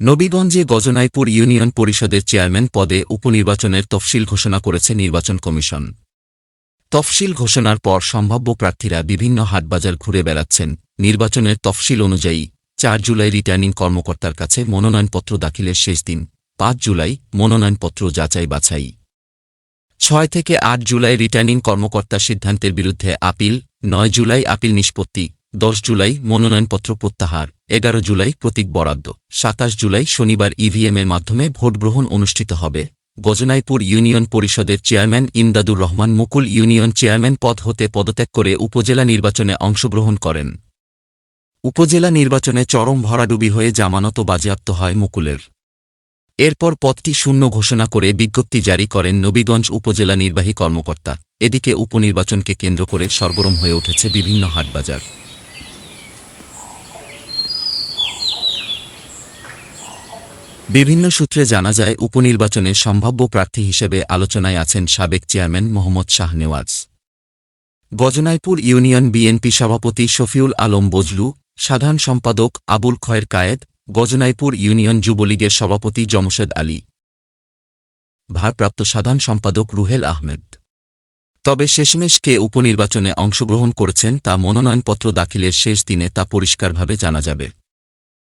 নবীগঞ্জে Gajnaipur union পরিষদের chairman পদে উপনির্বাচনের তফসিল ঘোষণা করেছে নির্বাচন কমিশন। তফসিল ঘোষণার পর সম্ভাব্য প্রার্থীরা বিভিন্ন হাটবাজার ঘুরে বেড়াচ্ছেন। নির্বাচনের তফসিল অনুযায়ী, চার জুলাই রিটার্নিং কর্মকর্তার কাছে মনোনয়নপত্র দাখিলের শেষ দিন, পাঁচ জুলাই মনোনয়নপত্র যাচাই বাছাই ছয় থেকে আট জুলাই রিটার্নিং কর্মকর্তার সিদ্ধান্তের বিরুদ্ধে আপিল, নয় জুলাই আপিল নিষ্পত্তি। দশ জুলাই মনোনয়নপত্র প্রত্যাহার। এগারো জুলাই প্রতীক বরাদ্দ। সাতাশ জুলাই শনিবার ইভিএমের মাধ্যমে ভোটগ্রহণ অনুষ্ঠিত হবে। গজনাইপুর ইউনিয়ন পরিষদের chairman Imdadur Rahman Mukul union chairman পদ হতে পদত্যাগ করে উপজেলা নির্বাচনে অংশগ্রহণ করেন। উপজেলা নির্বাচনে চরম ভরাডুবি হয়ে জামানত বাজেয়াপ্ত হয় মুকুলের। এরপর পদটি শূন্য ঘোষণা করে বিজ্ঞপ্তি জারি করেন নবীগঞ্জ উপজেলা নির্বাহী কর্মকর্তা। এদিকে উপনির্বাচনকে কেন্দ্র করে সরগরম হয়ে উঠেছে বিভিন্ন হাটবাজার। বিভিন্ন সূত্রে জানা যায় উপনির্বাচনে সম্ভাব্য প্রার্থী হিসেবে আলোচনায় আছেন সাবেক chairman Mohammad Shahnewaz Gajnaipur union BNP সভাপতি শফিউল আলম বজলু, সাধারণ সম্পাদক আবুল খয়ের কায়েদ, গজনাইপুর ইউনিয়ন যুবলীগের সভাপতি জমশেদ আলী। ভারপ্রাপ্ত সাধারণ সম্পাদক রুহেল আহমেদ। তবে শেষমেশ কে উপনির্বাচনে অংশগ্রহণ করেছেন তা মনোনয়নপত্র দাখিলের শেষ দিনে তা পরিষ্কারভাবে জানা যাবে।